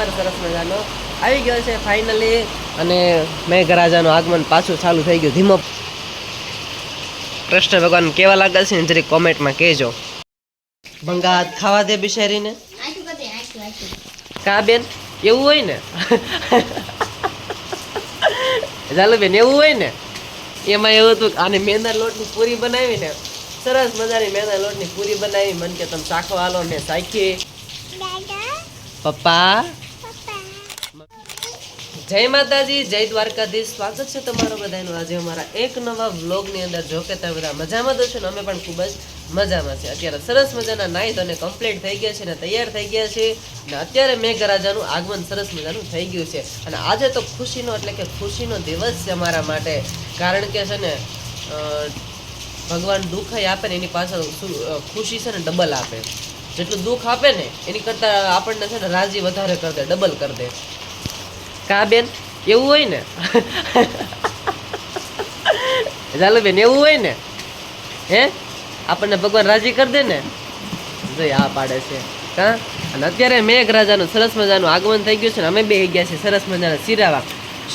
Number સરસ મજાનો. આવી ગયો છે ફાઇનલી અને મેઘરાજાનું આગમન પાછું ચાલુ થઈ ગયું. ધીમો કૃષ્ણ ભગવાન કેવા લાગે છે ને જરી કોમેન્ટમાં કહેજો. ભંગાત ખાવા દે બિચારીને. કા બેન? એવું હોય ને? ચાલો બેન એવું હોય ને? એમાં એવું હતું આને મેંદા લોટની પૂરી બનાવી ને. સરસ મજાની મેંદા લોટની પૂરી બનાવી. મન કે તમે ચાખો હાલો મેં ચાખી. પપ્પા? જય માતાજી, જય દ્વારકાધીશ. સ્વાગત છે તમારું બધાનું. આજે અમારા એક નવા વ્લોગની અંદર, જો કે તમે બધા મજામાં તો છો ને, અમે પણ ખૂબ જ મજામાં છે અત્યારે સરસ મજાના નાઈ અને કમ્પ્લીટ થઈ ગયા છે ને, તૈયાર થઈ ગયા છે. ને અત્યારે મેઘરાજાનું આગમન સરસ મજાનું થઈ ગયું છે. અને આજે તો ખુશીનો એટલે કે ખુશીનો દિવસ છે અમારા માટે. કારણ કે છે ને ભગવાન દુઃખ આપે ને, એની પાછળ ખુશી છે ને, ડબલ આપે. જેટલું દુઃખ આપે ને, એની કરતાં આપણને છે ને, રાજી વધારે કરી દે, ડબલ કરી દે. કા બેન? એવું હોય ને? ચાલો બેન, એવું હોય ને? હે? આપણને ભગવાન રાજી કરી દે ને? જોઈ આ પાડે છે. કા? અને અત્યારે મેઘરાજાનું સરસ મજાનું આગમન થઈ ગયું છે ને, અમે બે ગયા છે સરસ મજાના શિરાવા.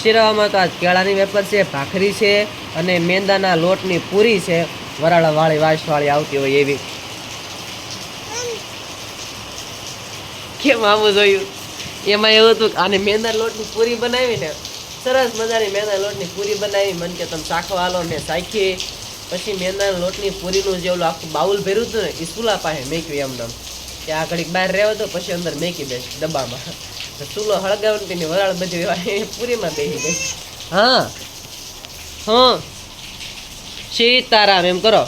શિરાવામાં તો આજ કેળાની વેપર છે, ભાખરી છે અને મેંદાના લોટની પૂરી છે. વરાળાવાળી, વાસવાળી આવતી હોય એવી. કેમ આવું જોયું? એમાં એવું હતું આને મેંદા લોટની પૂરી બનાવી ને સરસ મજાની મેંદા લોટની પૂરી બનાવી. મન કે તમે ચાખો હાલો ને ચાખી. પછી મેંદાના લોટની પૂરીનું જે ઓલું આખું બાઉલ ભર્યું હતું ને એ ચૂલા પાસે મેક્યું એમને કે આ ઘડીક બહાર રહેવા તો પછી અંદર મેકી દઈશ ડબ્બામાં. તો ચૂલો હળગાવને તેની વરાળ બધી પૂરીમાં બેસી ગઈ. હા. હા. સીતારામ એમ કરો.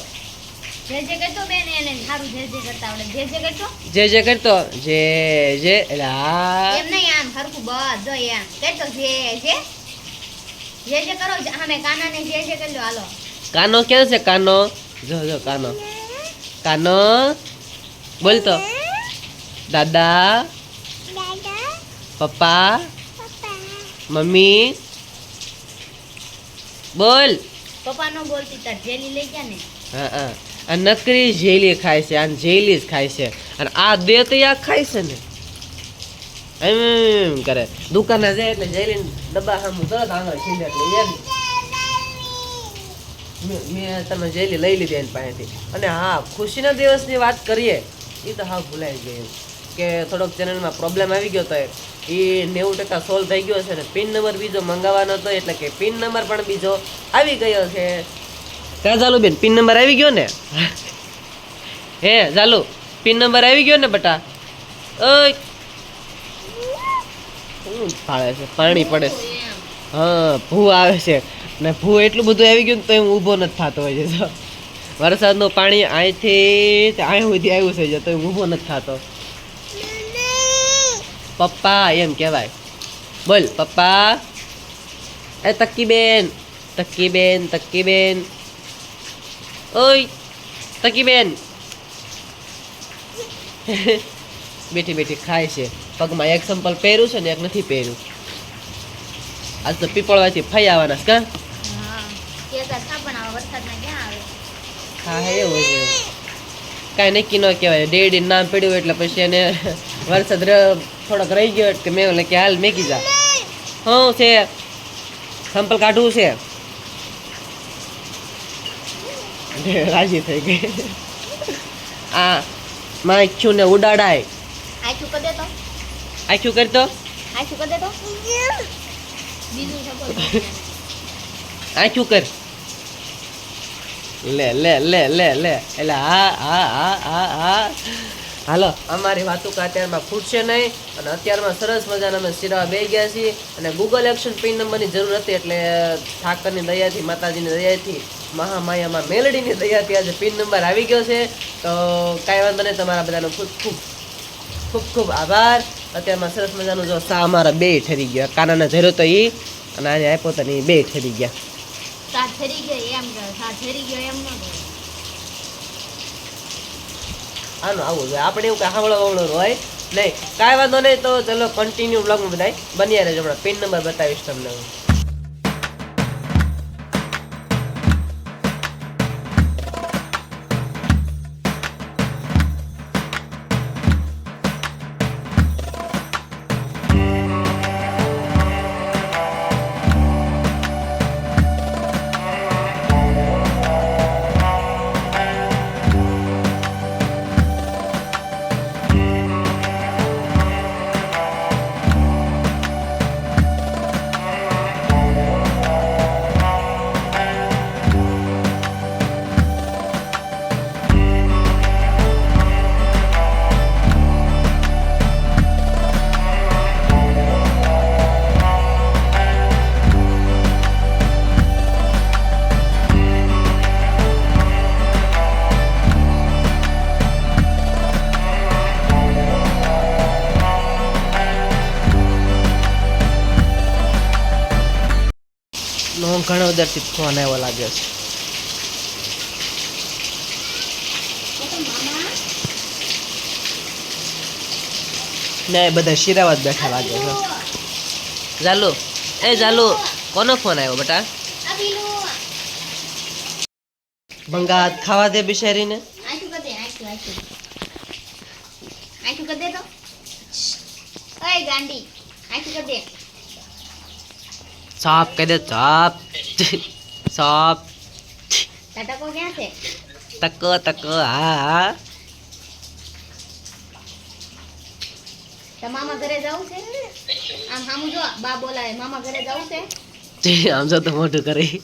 જે જે કરતો બેન એને સારું જે જે કરતા આવડે. જે જે કરતો જે જે કરતો જે જે એટલે એમ નહીં આમ હરખું બધો એમ. કરતો જે જે? જે જે કરો અમે કાના જે જે કરી લો હાલો. કાનો ક્યાં છે કાનો? જો જો કાનો. કાનો. બોલતો દાદા. પપ્પા. મમ્મી. બોલ. પપ્પા નો બોલતી જેલી લઈ ગયા ને. હા હા. નકરી જેલી ખાય છે આ જેલી જ ખાય છે. અને આ દે ખાય છે ને. એમ કરે. દુકાને જાય એટલે જેલી ડબ્બા સામે તરત આગળ છીંડે એટલે એમ મેં તમે જેલી લઈ લીધી એની પાસેથી. અને હા, ખુશીના દિવસની વાત કરીએ એ તો હા ભૂલાઈ ગયું કે થોડોક ચેનલમાં પ્રોબ્લેમ આવી ગયો હતો એ નેવું ટકા સોલ્વ થઈ ગયો છે ને પિન નંબર બીજો મંગાવવાનો હતો એટલે કે પિન નંબર પણ બીજો આવી ગયો છે. ત્યાં ચાલુ બેન, પિન નંબર આવી ગયો ને? હે ચાલુ પિન નંબર આવી ગયો ને બટા? ફાળે છે? પાણી પડે છે. હા, ભૂ આવે છે. ને ભૂ એટલું બધું આવી ગયું ને તો એમ ઊભો નથી થતો હોય છે વરસાદનું પાણી અહીંથી અહીં સુધી આવ્યું છે તો ઊભો નથી થતો. પપ્પા એમ કહેવાય. બોલ પપ્પા. એ તક્કીબેન તક્કીબેન તક્કી બેન તક્કી બેન ઓય તક્કીબેન. બેઠી બેઠી ખાય છે. પગમાં એક સંપલ પહેર્યું છે ને એક નથી પહેર્યું. આજ તો પીપળવાથી ફઈ આવવાના છે કા? હા હા હે એવું છે કાંઈ નક્કી ન કહેવાય. ડેડી નામ પડ્યું એટલે પછી એને વરસાદ થોડોક રહી ગયો એટલે મેં એટલે કે હાલ મેકી જા. હું છે. સંપલ કાઢવું છે. રાજી થઈ ગઈ. આ માખ્યું ને ઉડાડાય. આખું કરી દેતો આખું કરી તો. આખું કરી દેતો આખું કર. લે લે લે લે લે. એટલે હા હા હા હા હા હાલો, અમારી વાતો કે અત્યારમાં ફૂટશે નહીં. અને અત્યારમાં સરસ મજાના અમે શિરવા બે ગયા છીએ. અને ગૂગલ એક્શન પિન નંબરની જરૂર હતી, એટલે ઠાકરની દયાથી, માતાજીની દયાથી, મહામાયામાં મેલડીની દયાથી આજે પિન નંબર આવી ગયો છે. તો કાંઈ વાંધો નહીં, તમારા બધાનો ખૂબ ખૂબ ખૂબ ખૂબ આભાર. અત્યારમાં સરસ મજાનું જો સા અમારા બે ઠરી ગયા. કાનાના જરૂર તો એ અને આજે આપ્યો તો એ બે ઠરી ગયા. સાત ઠરી ગયો એમ કહે સાત ઠરી ગયો એમ ન આનું આવું જોઈએ. આપણે એવું કઈ હાવળો વાવળો હોય. નહીં. કાંઈ વાંધો નહીં, તો ચલો કન્ટિન્યુ બ્લોગમાં બધાય. બન્યા રહેજો. હમણાં પિન નંબર બતાવીશ તમને. હું ઘણો બધાથી ફોન આવ્યો લાગે છે. ને બધા શિરાવાત બેઠા લાગે છે. ઝાલુ, એ ઝાલુ, કોનો ફોન આવ્યો બેટા? ભંગા ખાવા દે બિચારીને. આખું કર દે તો. ગાંડી, આખું કર સાપ કહી દે સાપ સાપ ટટકો ક્યાં છે તક તક હા હા તો મામા ઘરે જવું છે આમ સામું જો બા બોલાવે મામા ઘરે જવું છે તે આમ જો તો મોટું કરી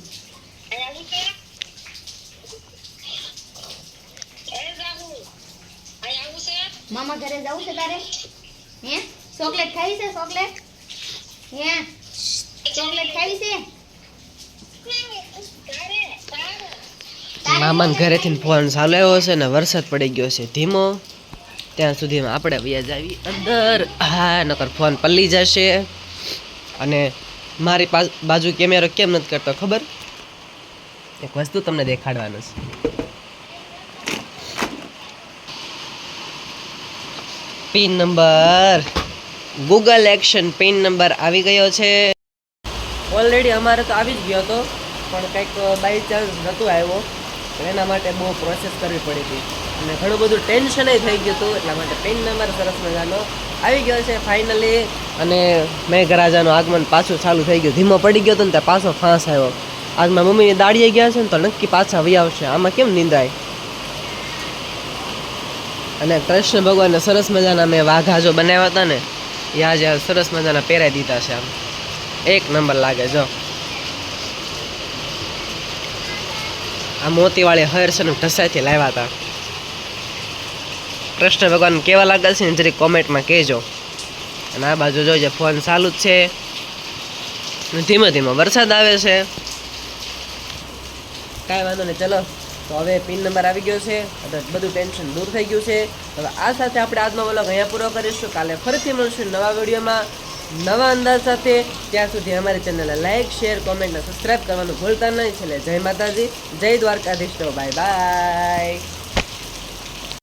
મામા ઘરે જવું છે તારે હે ચોકલેટ ખાવી છે ચોકલેટ હે ચોકલેટ ખાવી છે? ફોન ચાલુ આવ્યો છે ને વરસાદ પડી ગયો છે ધીમો. ત્યાં સુધીમાં આપણે વ્યાજ આવી અંદર. હા, નકર ફોન પલ્લી જશે. અને મારી બાજુ કેમેરો કેમ નથી કરતો ખબર? એક વસ્તુ તમને દેખાડવાનું છે. Pin number. Google action pin number આવી ગયો છે. ઓલરેડી અમારે તો આવી જ ગયો હતો, પણ કંઈક બાય ચાન્સ નહોતું આવ્યો. એના માટે બહુ પ્રોસેસ કરવી પડી હતી. અને ઘણું બધું ટેન્શન થઈ ગયું હતું, એટલા માટે પેન નંબર સરસ મજાનો આવી ગયો છે ફાઇનલી અને મેઘરાજાનું આગમન પાછું ચાલુ થઈ ગયું. ધીમો પડી ગયો હતો ને ત્યાં પાછો ફાંસ આવ્યો. આજ મારા મમ્મીની દાડીએ ગયા છે ને તો નક્કી પાછા વહી આવશે. આમાં કેમ નિંદાય? અને કૃષ્ણ ભગવાનને સરસ મજાના મેં વાઘા જો બનાવ્યા હતા ને, એ આજે સરસ મજાના પહેરાઈ દીધા છે આમ. એક નંબર લાગે, જો. આ મોતીવાળી હર છે ને ઢસાઈથી લાવ્યા હતા. કૃષ્ણ ભગવાન કેવા લાગે છે ને જરી કોમેન્ટમાં કહેજો. અને આ બાજુ જોજે, ફોન ચાલુ જ છે. ધીમે ધીમે વરસાદ આવે છે. કાંઈ વાંધો નહીં, ચલો. તો હવે પિન નંબર આવી ગયો છે. બધું ટેન્શન દૂર થઈ ગયું છે. હવે આ સાથે આપણે આજનો વ્લોગ અહીંયા પૂરો કરીશું. કાલે ફરીથી મળશું નવા વિડીયોમાં. નવા અંદાજ સાથે ત્યાં સુધી અમારી ચેનલને લાઈક, શેર, કોમેન્ટ અને સબસ્ક્રાઈબ કરવાનું ભૂલતા નહીં. છેલ્લે જય માતાજી, જય દ્વારકાધીશ બાય બાય